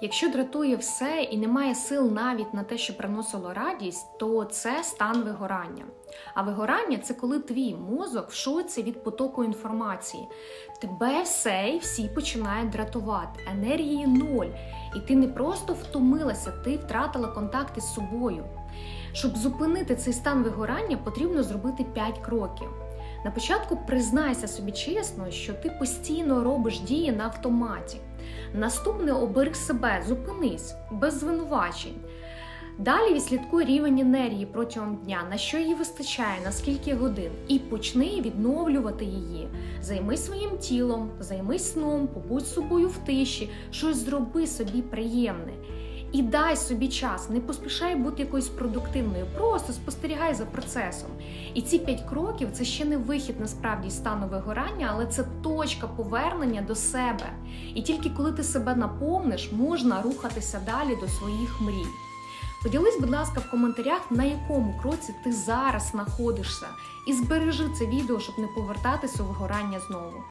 Якщо дратує все і немає сил навіть на те, що приносило радість, то це стан вигорання. А вигорання це коли твій мозок в шоці від потоку інформації. Тебе все і всі починають дратувати, енергії ноль. І ти не просто втомилася, ти втратила контакти з собою. Щоб зупинити цей стан вигорання, потрібно зробити 5 кроків. На початку признайся собі чесно, що ти постійно робиш дії на автоматі. Наступне оберг себе, зупинись без звинувачень. Далі відслідкуй рівень енергії протягом дня, на що її вистачає, на скільки годин, і почни відновлювати її. Займись своїм тілом, займись сном, побудь з собою в тиші, щось зроби собі приємне. І дай собі час, не поспішай бути якоюсь продуктивною, просто спостерігай за процесом. І ці п'ять кроків це ще не вихід насправді стану вигорання, але це точка повернення до себе. І тільки коли ти себе наповниш, можна рухатися далі до своїх мрій. Поділись, будь ласка, в коментарях, на якому кроці ти зараз знаходишся, і збережи це відео, щоб не повертатися у вигорання знову.